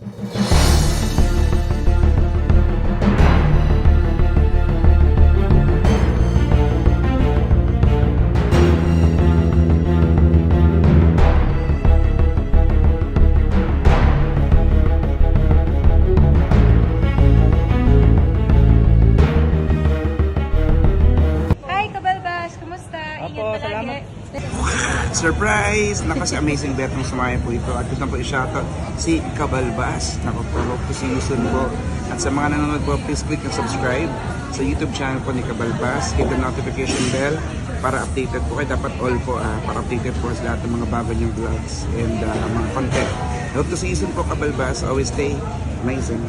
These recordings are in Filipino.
Thank you. Surprise! Naku, si Amazing Bet ng sumaya po ito. At gusto po i-shoutout si Kabalbas. Naku po, po si Yusun po. At sa mga nanonood po, please click and subscribe sa YouTube channel po ni Kabalbas. Hit the notification bell para updated po kayo. Dapat all po, ah, para updated po sa lahat ng mga bago niyong vlogs and ah, mga content. Hope to see you soon po, Kabalbas. Always stay amazing.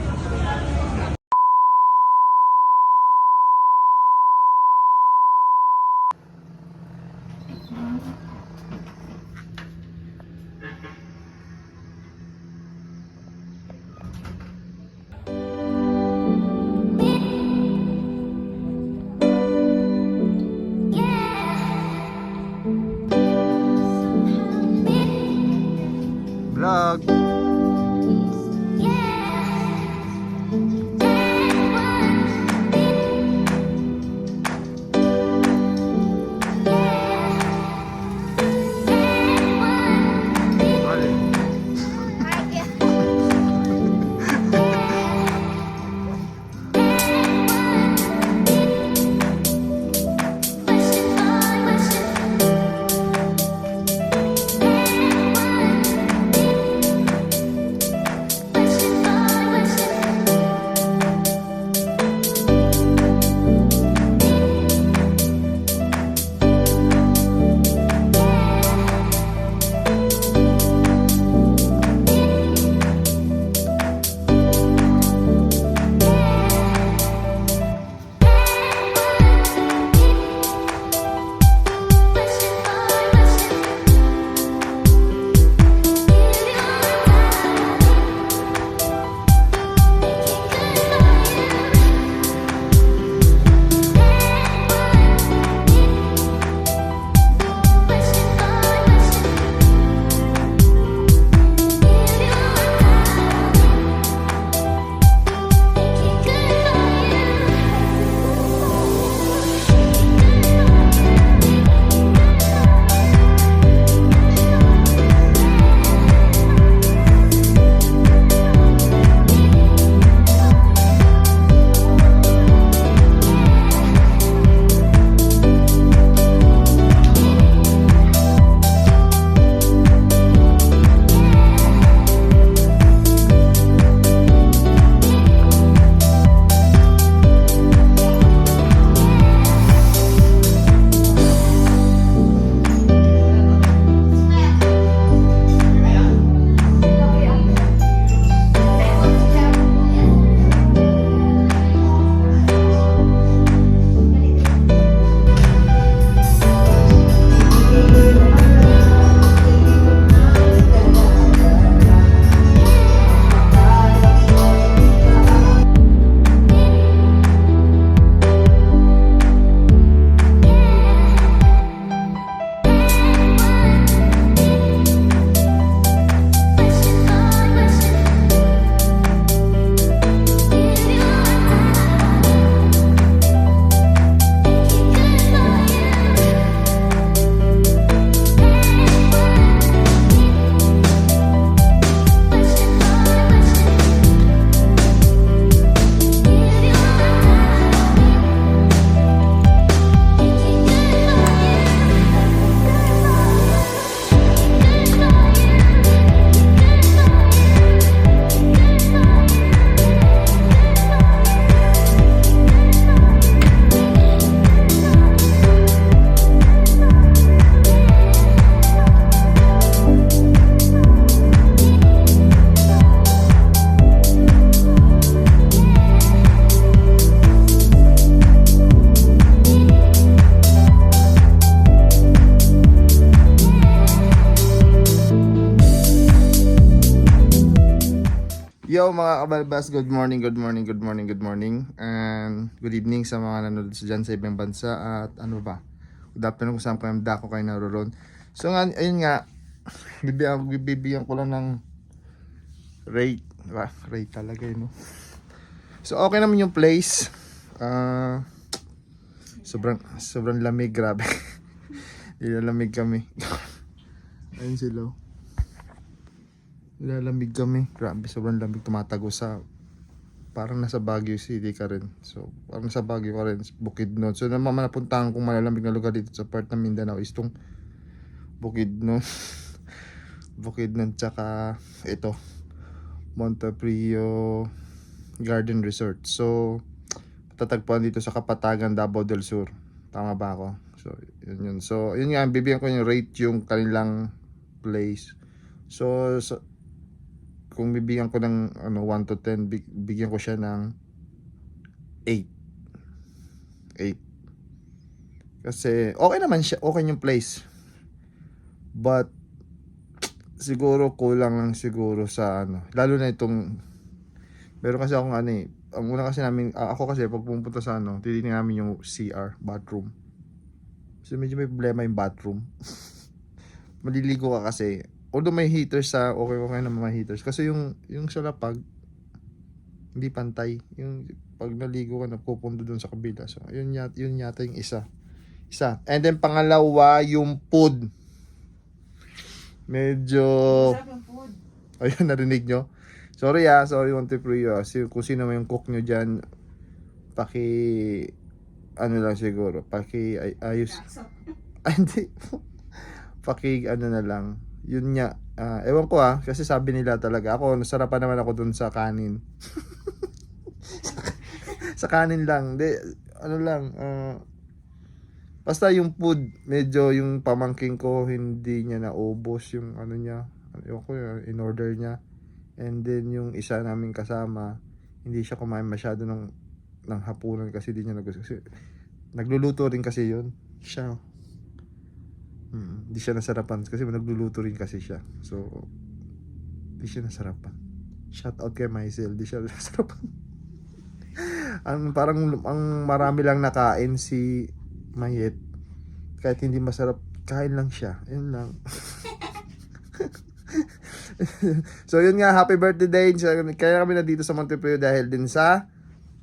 Yo mga kabalbas, good morning, good morning, good morning, good morning And good evening sa mga nanonood sa dyan sa ibang bansa At ano ba, good afternoon kung saan kayo dako kayo naroon So nga, ayun nga, bibigyan, bibigyan ko lang ng rate Diba? Ray talaga yun, no? So, okay naman yung place. Ah, sobrang, sobrang lamig, grabe. Nilalamig kami. Ayun sila. Nilalamig kami. Grabe, sobrang lamig. Tumatago sa parang nasa Baguio City ka rin. So, parang nasa Baguio ka rin. Bukidnon. So, naman napuntahan kong malalamig na lugar dito sa part ng Mindanao is tong Bukidnon. Bukidnon tsaka ito. Monteprio Garden Resort. So, tatagpuan dito sa Kapatagan, Davao del Sur. Tama ba ako? So, yun yun. So, yun nga, bibigyan ko yung rate yung kanilang place. So, so kung bibigyan ko ng ano 1 to 10, big- bigyan ko siya ng 8. 8. Kasi okay naman siya, okay yung place. But siguro kulang lang siguro sa ano, lalo na itong meron kasi akong ano eh, ang una kasi namin, ako kasi pag pumunta sa ano, titignan namin yung CR, bathroom. So medyo may problema yung bathroom. Maliligo ka kasi, although may heaters sa okay okay naman may heaters. Kasi yung yung sa lapag hindi pantay. Yung pag naligo ka napupundo dun sa kabila. So yun yata yun yata yung isa. Isa. And then pangalawa yung food. Medyo ayun narinig nyo? Sorry ah. Sorry want to pray ah. Si, kung sino may yung cook nyo dyan paki ano lang siguro paki ay, ayos. Ay hindi. Paki ano na lang yun nga. Ah, ewan ko ah. Kasi sabi nila talaga ako nasarapan naman ako dun sa kanin. Sa kanin lang. De ano lang ah, basta yung food medyo yung pamangking ko hindi niya naubos yung ano niya. Ewan ko in order niya. And then yung isa naming kasama hindi siya kumain masyado ng ng hapunan kasi di niya nagustuhan nagluluto rin kasi yun. Siya Hmm, di siya nasarapan kasi nagluluto rin kasi siya. So, di siya nasarapan. Shout out kay Maisel, di siya nasarapan. ang parang ang marami lang nakain si Mayet. Kahit hindi masarap, kain lang siya. Yun lang. so yun nga, happy birthday Dane. Kaya kami na dito sa Monteprio dahil din sa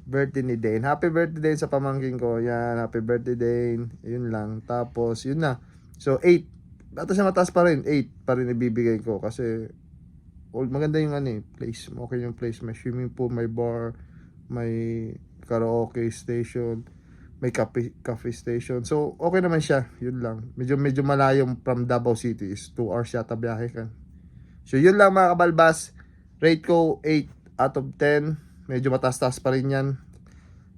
birthday ni Dane. Happy birthday Dane sa pamangking ko. Yan, happy birthday Dane. Yun lang. Tapos, yun na. So, 8. Batas na mataas pa rin. 8 pa rin ibibigay ko. Kasi, well, maganda yung ano eh, place. Okay yung place. May swimming pool, may bar, may karaoke station, may cafe, cafe station. So, okay naman siya. Yun lang. Medyo, medyo malayo from Davao City is 2 hours yata biyahe ka. So, yun lang mga kabalbas. Rate ko 8 out of 10. Medyo mataas-taas pa rin yan.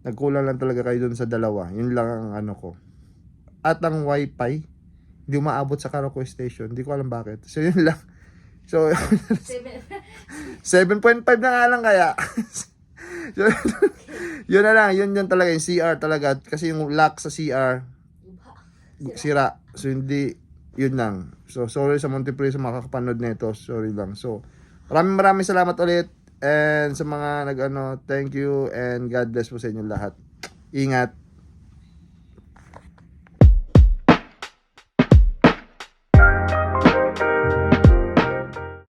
Nagkulang lang talaga kayo dun sa dalawa. Yun lang ang ano ko. At ang wifi, hindi umaabot sa karaoke station. Hindi ko alam bakit. So, yun lang. So, 7.5 na nga lang kaya. so, yun na lang. Yun yun talaga. Yung CR talaga. Kasi yung lock sa CR, sira. So, hindi, yun lang. So, sorry sa Montepre sa makakapanood nito. Sorry lang. So, maraming maraming salamat ulit. And sa mga nag ano, thank you and God bless po sa inyo lahat. Ingat.